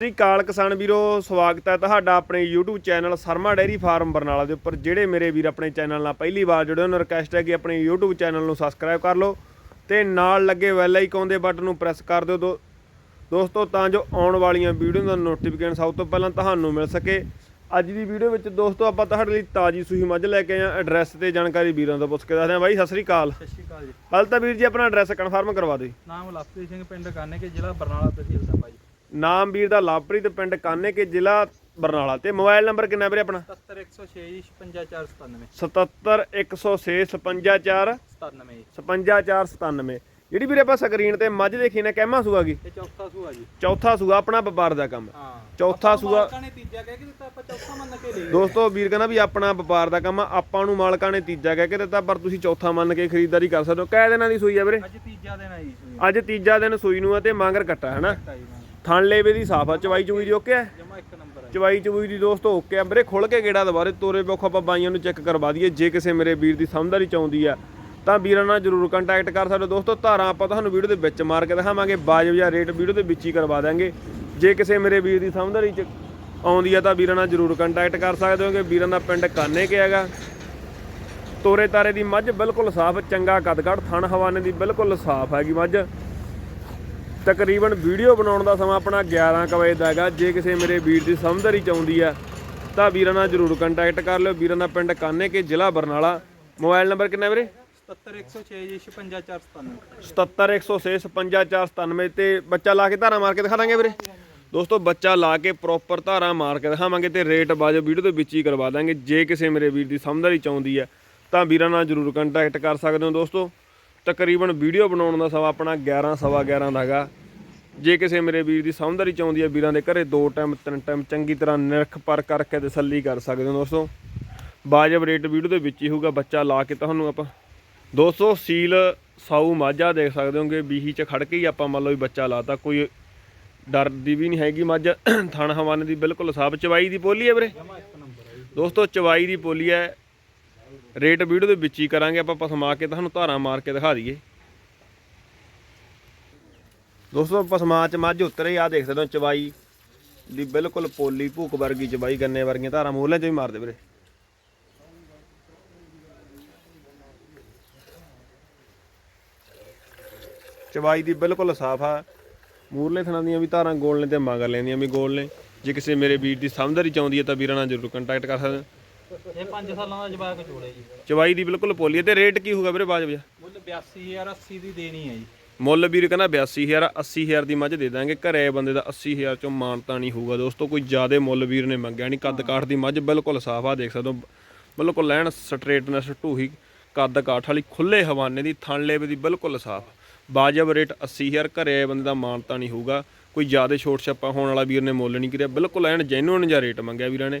ਸ੍ਰੀ ਅਕਾਲ ਕਿਸਾਨ ਵੀਰੋ ਸਵਾਗਤ ਹੈ ਤੁਹਾਡਾ ਆਪਣੇ YouTube channel Sharma dairy farm Barnala ਦੇ ਉੱਪਰ ਜਿਹੜੇ ਮੇਰੇ ਵੀਰ ਆਪਣੇ ਚੈਨਲ ਨਾਲ ਪਹਿਲੀ ਵਾਰ ਜੁੜੇ ਉਹਨਾਂ ਨੂੰ ਰਿਕਵੈਸਟ ਹੈ ਕਿ ਆਪਣੇ YouTube ਚੈਨਲ ਨੂੰ ਸਬਸਕ੍ਰਾਈਬ ਕਰ ਲਓ ਤੇ ਨਾਲ ਲੱਗੇ ਬੈਲ ਆਈਕਨ ਦੇ ਬਟਨ ਨੂੰ ਪ੍ਰੈਸ ਕਰ ਦਿਓ ਦੋਸਤੋ ਤਾਂ ਜੋ ਆਉਣ ਵਾਲੀਆਂ ਵੀਡੀਓ ਦਾ ਨੋਟੀਫਿਕੇਸ਼ਨ ਸਭ ਤੋਂ ਪਹਿਲਾਂ ਤੁਹਾਨੂੰ ਮਿਲ ਸਕੇ। ਅੱਜ ਦੀ ਵੀਡੀਓ ਵਿੱਚ ਦੋਸਤੋ ਆਪਾਂ ਤੁਹਾਡੇ ਲਈ ਤਾਜੀ ਸੂਹੀ ਮੱਝ ਲੈ ਕੇ ਆਏ ਹਾਂ। ਐਡਰੈਸ ਤੇ ਜਾਣਕਾਰੀ ਵੀਰਾਂ ਤੋਂ ਪੁੱਛ ਕੇ ਦੱਸਦੇ ਹਾਂ। ਬਾਈ ਸਤਿ ਸ੍ਰੀ ਅਕਾਲ। ਸਤਿ ਸ਼੍ਰੀ ਅਕਾਲ ਜੀ। ਹਾਲ ਤਾਂ ਵੀਰ ਜੀ ਆਪਣਾ ਐਡਰੈਸ ਕਨਫਰਮ ਕਰਵਾ ਦਿਓ। ਨਾਮ ਲਵਪ੍ਰੀਤ ਸਿੰਘ ਪਿੰਡ ਕਾਨੇ ਕੇ ਜ਼ਿਲ੍ਹਾ ਬਰਨਾਲਾ ਤਹਿਸੀਲ ਦਾ ਭਾਈ ਨਾਮ ਵੀਰ ਦਾ ਲਾਭਪ੍ਰੀਤ ਪਿੰਡ ਕਾਨੇ ਕੇ ਜ਼ਿਲ੍ਹਾ ਬਰਨਾਲਾ ਤੇ ਮੋਬਾਈਲ ਨੰਬਰ ਕਿੰਨਾ ਵੀਰੇ ਆਪਣਾ? 70106 55497 77106 554 97 55497 ਜਿਹੜੀ ਵੀਰੇ ਆਪਾਂ ਸਕਰੀਨ ਤੇ ਮੱਝ ਦੇਖੀ ਨੇ ਕਹਿਮਾ ਸੂਆ ਗਈ ਇਹ ਚੌਥਾ ਸੂਆ ਜੀ। ਚੌਥਾ ਸੂਆ ਆਪਣਾ ਵਪਾਰ ਦਾ ਕੰਮ। ਹਾਂ। ਚੌਥਾ ਸੂਆ ਮਾਲਕਾਂ ਨੇ ਤੀਜਾ ਕਹਿ ਕੇ ਦਿੱਤਾ ਆਪਾਂ ਚੌਥਾ ਮੰਨ ਕੇ ਲੈ ਦੋਸਤੋ ਵੀਰ ਕਹਿੰਦਾ ਵੀ ਆਪਣਾ ਵਪਾਰ ਦਾ ਕੰਮ ਆਪਾਂ ਨੂੰ ਮਾਲਕਾਂ ਨੇ ਤੀਜਾ ਕਹਿ ਕੇ ਦਿੱਤਾ ਪਰ ਤੁਸੀਂ ਚੌਥਾ ਮੰਨ ਕੇ ਖਰੀਦਦਾਰੀ ਕਰ ਸਕਦੇ ਹੋ। ਕੈ ਦਿਨਾਂ ਦੀ ਸੂਈ ਆ ਵੀਰੇ? ਅੱਜ ਤੀਜਾ ਦਿਨ ਆਈ ਸੂਈ। ਅੱਜ ਤੀਜਾ ਦਿਨ ਸੂਈ ਨੂੰ ਆ ਤੇ ਮਾਂਗਰ ਕੱਟਾ ਹੈ ਨਾ? ਤਾਈ ਮੈਂ ਥਣ ਲੇਵੇ ਦੀ ਸਾਫ਼ ਆ ਚਵਾਈ ਚੂਈ ਦੀ ਓਕੇ ਆ? ਜਮਾ ਇੱਕ ਨੰਬਰ ਹੈ ਚਵਾਈ ਚਵੂਈ ਦੀ ਦੋਸਤੋ ਓਕੇ ਆ ਵੀਰੇ ਖੁੱਲ ਕੇ ਗੇੜਾ ਦੁਬਾਰੇ ਤੋਰੇ ਬੋਖ ਆਪਾਂ ਬਾਈਆਂ ਨੂੰ ਚੈੱਕ ਕਰਵਾ ਦਈਏ ਜੇ ਕਿਸੇ ਮੇਰੇ ਵੀਰ ਦੀ ਸਮਝਦਾਰੀ ਚਾਹੁੰਦੀ ਆ ਤਾਂ ਵੀਰਾਂ ਨਾਲ ਜਰੂਰ ਕੰਟੈਕਟ ਕਰ ਸਕਦੇ ਹੋ। ਦੋਸਤੋ ਧਾਰਾਂ ਆਪਾਂ ਤੁਹਾਨੂੰ ਵੀਡੀਓ ਦੇ ਵਿੱਚ ਮਾਰ ਕੇ ਦਿਖਾਵਾਂਗੇ ਬਾਜਬ ਜਾਂ ਰੇਟ ਵੀਡੀਓ ਦੇ ਵਿੱਚ ਹੀ ਕਰਵਾ ਦਾਂਗੇ ਜੇ ਕਿਸੇ ਮੇਰੇ ਵੀਰ ਦੀ ਸਮਝਦਾਰੀ ਚ ਆਉਂਦੀ ਆ ਤਾਂ ਵੀਰਾਂ ਨਾਲ ਜਰੂਰ ਕੰਟੈਕਟ ਕਰ ਸਕਦੇ ਹੋਗੇ। ਵੀਰਾਂ ਦਾ ਪਿੰਡ ਕਾਨੇ ਕੇ ਹੈਗਾ। ਤੋਰੇ ਤਾਰੇ ਦੀ ਮੱਝ ਬਿਲਕੁਲ ਸਾਫ਼ ਚੰਗਾ ਕਦਕੜ ਥਣ ਹਵਾਨੇ ਦੀ ਬਿਲਕੁਲ ਸਾਫ਼ ਹੈਗੀ ਮੱਝ। ਤਕਰੀਬਨ ਵੀਡੀਓ ਬਣਾਉਣ ਦਾ ਸਮਾਂ ਆਪਣਾ 11 ਕੁ ਵਜੇ ਦਾ ਹੈਗਾ। ਜੇ ਕਿਸੇ ਮੇਰੇ ਵੀਰ ਦੀ ਸਮਝਦਾਰੀ ਚਾਹੁੰਦੀ ਆ ਤਾਂ ਵੀਰਾਂ ਨਾਲ ਜਰੂਰ ਕੰਟੈਕਟ ਕਰ ਲਿਓ। ਵੀਰਾਂ ਦਾ ਪਿੰਡ ਕਾਨੇ ਕੇ ਜ਼ਿਲ੍ਹਾ ਬਰਨਾਲਾ। ਮੋਬਾਈਲ ਨੰਬਰ ਕਿੰਨਾ ਵੀਰੇ? 70106 ਜੀ 55497 77106 ਤੇ ਬੱਚਾ ਲਾ ਕੇ ਧਾਰਾ ਮਾਰ ਕੇ ਦਿਖਾ ਦਾਂਗੇ ਵੀਰੇ। ਦੋਸਤੋ ਬੱਚਾ ਲਾ ਕੇ ਪ੍ਰੋਪਰ ਧਾਰਾ ਮਾਰ ਕੇ ਦਿਖਾਵਾਂਗੇ ਤੇ ਰੇਟ ਬਾਜੋ ਵੀਡੀਓ ਦੇ ਵਿੱਚ ਹੀ ਕਰਵਾ ਦਾਂਗੇ। ਜੇ ਕਿਸੇ ਮੇਰੇ ਵੀਰ ਦੀ ਸਮਝਦਾਰੀ ਚਾਹੁੰਦੀ ਹੈ ਤਾਂ ਵੀਰਾਂ ਨਾਲ ਜਰੂਰ ਕੰਟੈਕਟ ਕਰ ਸਕਦੇ ਹੋ ਦੋਸਤੋ। ਤਕਰੀਬਨ ਵੀਡੀਓ ਬਣਾਉਣ ਦਾ ਸਮਾਂ ਆਪਣਾ 11 ਸਵਾ 11 ਦਾ ਹੈਗਾ। ਜੇ ਕਿਸੇ ਮੇਰੇ ਵੀਰ ਦੀ ਸਮਝਦਾਰੀ ਚਾਹੁੰਦੀ ਹੈ ਵੀਰਾਂ ਦੇ ਘਰੇ, ਦੋ ਟਾਈਮ, ਤਿੰਨ ਟਾਈਮ ਚੰਗੀ ਤਰ੍ਹਾਂ ਨਿਰਖ ਪਰ ਕਰਕੇ ਤਸੱਲੀ ਕਰ ਸਕਦੇ ਹੋ ਦੋਸਤੋ। ਬਾਜਬ ਰੇਟ ਵੀਡੀਓ ਦੇ ਵਿੱਚ ਹੀ ਹੋਊਗਾ, ਬੱਚਾ ਲਾ ਕੇ ਤੁਹਾਨੂੰ ਆਪਾਂ। ਦੋਸਤੋ, ਸੀਲ ਸਾਊ ਮਾਝਾ ਦੇਖ ਸਕਦੇ ਹੋਗੇ, ਬੀਹੀ ਚ ਖੜ ਕੇ ਹੀ ਆਪਾਂ ਮੰਨ ਲਓ ਵੀ ਬੱਚਾ ਲਾਤਾ। ਕੋਈ ਡਰ ਦੀ ਵੀ ਨਹੀਂ ਹੈਗੀ ਮੱਝ। ਥਣ ਹਵਾਨੇ ਦੀ ਬਿਲਕੁਲ ਸਾਫ਼ ਚਵਾਈ ਦੀ ਪੋਲੀ ਹੈ ਵੀਰੇ। ਦੋਸਤੋ, ਚਵਾਈ ਦੀ ਪੋਲੀ ਹੈ। ਰੇਟ ਵੀਡੀਓ ਦੇ ਵਿੱਚ ਹੀ ਕਰਾਂਗੇ, ਆਪਾਂ ਪਸਮਾ ਕੇ ਤੁਹਾਨੂੰ ਧਾਰਾਂ ਮਾਰ ਕੇ ਦਿਖਾ ਦਈਏ। ਦੋਸਤੋ ਪਸਮਾ ਚ ਮੱਝ ਉਤਰੇ ਆ ਦੇਖ ਸਕਦੇ ਹੋ ਚਵਾਈ ਦੀ ਬਿਲਕੁਲ ਪੋਲੀ, ਭੂਕ ਵਰਗੀ ਚਵਾਈ ਗੰਨੇ ਵਰਗੀਆਂ ਧਾਰਾਂ, ਮੂਹਲੇ ਚ ਵੀ ਮਾਰਦੇ ਵੀਰੇ। ਚਵਾਈ ਦੀ ਬਿਲਕੁਲ ਸਾਫ਼ ਆ। ਮੂਰਲੇ ਥਣਾਂ ਦੀਆਂ ਵੀ ਧਾਰਾਂ ਗੋਲ ਨੇ ਤੇ ਮਗਰ ਲੈਂਦੀਆਂ ਵੀ ਗੋਲ ਨੇ। ਜੇ ਕਿਸੇ ਮੇਰੇ ਵੀਰ ਦੀ ਸਮਝਦਾਰੀ ਚਾਹੁੰਦੀ ਹੈ ਤਾਂ ਵੀਰਾਂ ਨਾਲ ਜ਼ਰੂਰ ਕੰਟੈਕਟ ਕਰ ਸਕਦੇ ਇਹ 5 ਸਾਲਾਂ ਦਾ ਜਵਾਕ ਚੋੜੇ ਜੀ। ਚਵਾਈ ਦੀ ਬਿਲਕੁਲ ਪੋਲੀ ਹੈ। ਤੇ ਰੇਟ ਕੀ ਹੋਊਗਾ ਵੀਰੇ ਬਾਜਬ ਜਾ ਮੁੱਲ 82000 80 ਦੀ ਦੇਣੀ ਹੈ ਜੀ। ਮੁੱਲ ਵੀਰ ਕਹਿੰਦਾ 82000 80000 ਦੀ ਮੱਝ ਦੇ ਦਾਂਗੇ। ਘਰੇ ਬੰਦੇ ਦਾ 80000 ਚੋਂ ਮਾਨਤਾ ਨਹੀਂ ਹੋਊਗਾ ਦੋਸਤੋ। ਕੋਈ ਜ਼ਿਆਦੇ ਮੁੱਲ ਵੀਰ ਨੇ ਮੰਗਿਆ ਨਹੀਂ। ਕੱਦ ਕਾਠ ਦੀ ਮੱਝ ਬਿਲਕੁਲ ਸਾਫ਼ ਆ ਦੇਖ ਸਕਦੇ ਹੋ। ਬਿਲਕੁਲ ਲੈਣ ਸਟ੍ਰੇਟਨੈਸ ਢੂਹੀ ਕੱਦ ਕਾਠ ਵਾਲੀ ਖੁੱਲੇ ਹਵਾਨੇ ਦੀ ਥਣ ਲੇਵੇ ਦੀ ਬਿਲਕੁਲ ਸਾਫ਼। ਬਾਜਬ ਰੇਟ 80000 ਘਰੇ ਬੰਦੇ ਦਾ ਮਾਨਤਾ ਨਹੀਂ ਹੋਊਗਾ। ਕੋਈ ਜ਼ਿਆਦੇ ਛੋਟ ਛੱਪਾ ਹੋਣ ਵਾਲਾ ਵੀਰ ਨੇ ਮੁੱਲ ਨਹੀਂ ਕਰਿਆ। ਬਿਲਕੁਲ ਐਨ ਜੈਨੂਇਨ ਜਿਹਾ ਰੇਟ ਮੰਗਿਆ ਵੀਰਾਂ ਨੇ।